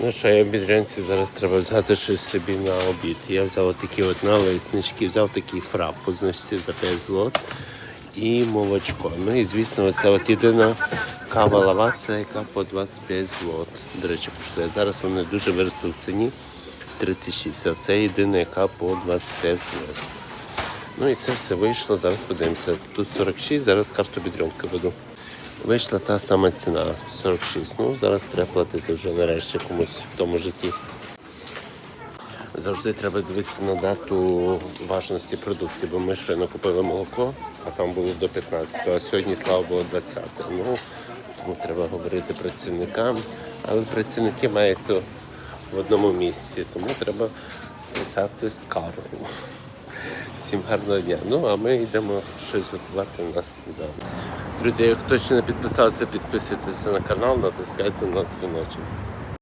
Ну що, я в бідрянці зараз треба взяти щось собі на обід. Я взяв такі от налиснички, взяв такий фрап по за 5 злот і молочко. Ну і звісно, оце от єдина кава лаваца, яка по 25 злот. До речі, коштує. Зараз вони дуже виросли в ціні 36. А це єдина, яка по 25 злот. Ну і це все вийшло. Зараз подивимося. Тут 46, зараз карту бідрянки веду. Вийшла та сама ціна 46. Ну, зараз треба платити вже нарешті комусь в тому житті. Завжди треба дивитися на дату важності продуктів, бо ми щойно купили молоко, а там було до 15, а сьогодні, слава Богу, 20. Ну, тому треба говорити працівникам, але працівники мають то в одному місці, тому треба писати скаргу. Всім гарного дня. Ну а ми йдемо щось готувати на сніданок. Друзі, хто ще не підписався, підписуйтесь на канал, натискайте на дзвіночок.